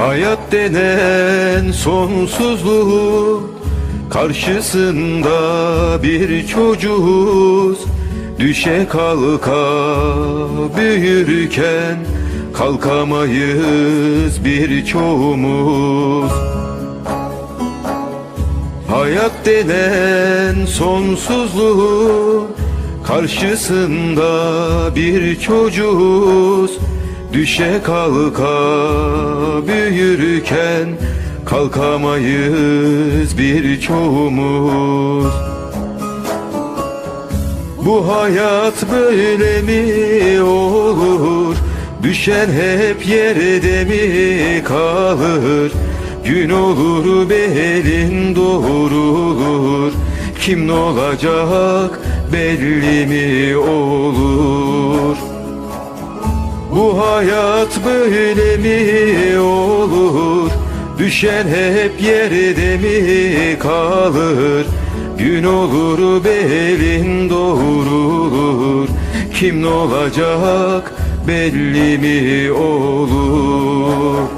Hayat denen sonsuzluğun karşısında bir çocuğuz. Düşe kalka büyürken kalkamayız birçoğumuz Hayat denen sonsuzluğun karşısında bir çocuğuz. Düşe kalka büyürken kalkamayız birçoğumuz. Bu hayat böyle mi olur? Düşen hep yerde mi kalır? Gün olur belin doğrulur Kim ne olacak belli mi olur? Bu hayat böyle mi? Düşen hep yerde mi kalır? Gün olur belin doğrulur Kim ne olacak belli mi olur?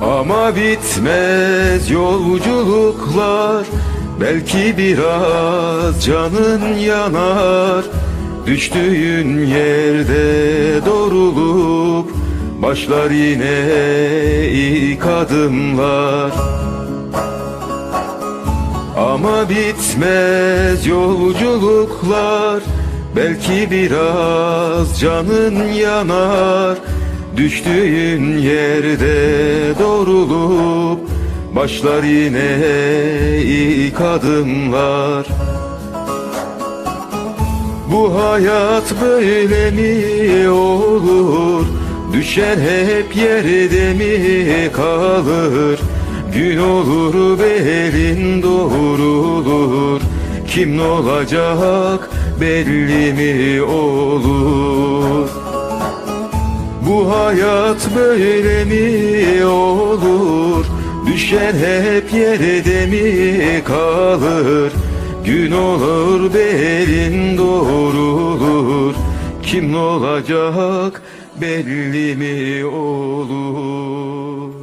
Ama bitmez yolculuklar Belki biraz canın yanar. Düştüğün yerde doğrulup Başlar yine ilk adımlar. Ama bitmez yolculuklar Belki biraz canın yanar. Düştüğün yerde doğrulup Başlar yine ilk adımlar. Bu hayat böyle mi olur. Düşen hep yerde mi kalır? Gün olur belin doğrulur Kim ne olacak belli mi olur? Bu hayat böyle mi olur? Düşen hep yerde mi kalır? Gün olur belin doğrulur kim olacak belli mi olur?